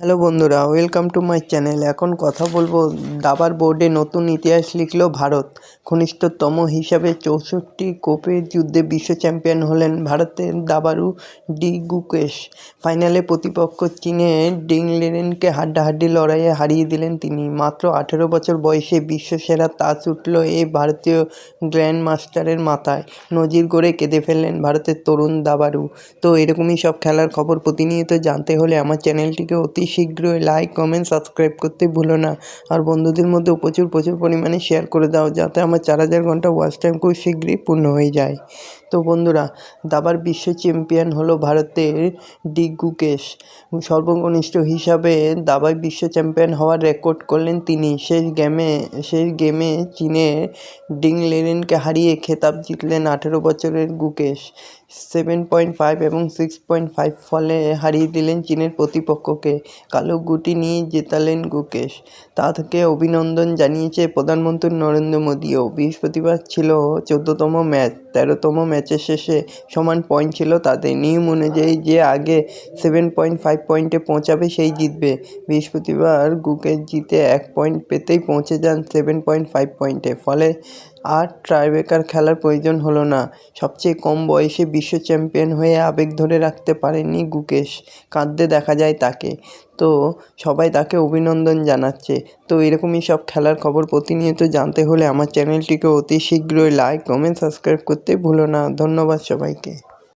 Hello বন্ধুরা, welcome to my channel. এখন কথা বলব দাবার বোর্ডে নতুন ইতিহাস লিখল ভারত। ঘনিষ্ঠতম হিসাবে চৌষট্টি কোপের যুদ্ধে বিশ্ব চ্যাম্পিয়ন হলেন ভারতের দাবারু ডি গুকেশ। ফাইনালে প্রতিপক্ষ চীনের ডিং লেরেনকে হাড্ডাহাড্ডি লড়াইয়ে হারিয়ে দিলেন তিনি। মাত্র আঠেরো বছর বয়সে বিশ্বসেরা তাজ উঠল এই ভারতীয় গ্র্যান্ড মাস্টারের মাথায়। নজির গড়ে কেঁদে ফেললেন ভারতের তরুণ দাবারু। তো এরকমই সব খেলার খবর প্রতিনিয়ত জানতে হলে আমার চ্যানেলটিকে অতি শীঘ্রই লাইক কমেন্ট সাবস্ক্রাইব করতে ভুলো না। আর বন্ধুদের মধ্যেও প্রচুর প্রচুর পরিমাণে শেয়ার করে দাও, যাতে আমার চার হাজার ঘণ্টা ওয়াচ টাইম খুব শীঘ্রই পূর্ণ হয়ে যায়। তো বন্ধুরা, দাবার বিশ্ব চ্যাম্পিয়ন হলো ভারতের ডি গুকেশ। সর্বকনিষ্ঠ হিসাবে দাবায় বিশ্ব চ্যাম্পিয়ন হওয়ার রেকর্ড করলেন তিনি। শেষ গেমে শেষ গেমে চীনের ডিং লেরেনকে হারিয়ে খেতাব জিতলেন আঠেরো বছরের গুকেশ। সেভেন পয়েন্ট ফাইভ এবং সিক্স পয়েন্ট ফাইভ ফলে হারিয়ে দিলেন চীনের প্রতিপক্ষকে। কালো গুটি নিয়ে জেতালেন গুকেশ। তা থেকে অভিনন্দন জানিয়েছে প্রধানমন্ত্রী নরেন্দ্র মোদীও বৃহস্পতিবার ছিল চোদ্দতম ম্যাচ। তেরোতম ম্যাচের শেষে সমান পয়েন্ট ছিল তাদের। নিয়ম অনুযায়ী যে আগে সেভেন পয়েন্ট ফাইভ পয়েন্টে পৌঁছাবে সেই জিতবে। বৃহস্পতিবার গুকেশ জিতে এক পয়েন্ট পেতেই পৌঁছে যান সেভেন পয়েন্ট ফাইভ পয়েন্টে ফলে আর ট্রাইব্রেকার খেলার প্রয়োজন হলো না। সবচেয়ে কম বয়সে বিশ্ব চ্যাম্পিয়ন হয়ে আবেগ ধরে রাখতে পারেনি গুকেশ। কাঁদতে দেখা যায় তাকে। তো সবাই তাকে অভিনন্দন জানাচ্ছে। তো এরকমই সব খেলার খবর প্রতিনিয়ত জানতে হলে আমার চ্যানেলটিকে অতি শীঘ্রই লাইক কমেন্ট সাবস্ক্রাইব করতে ভুলো না। ধন্যবাদ সবাইকে।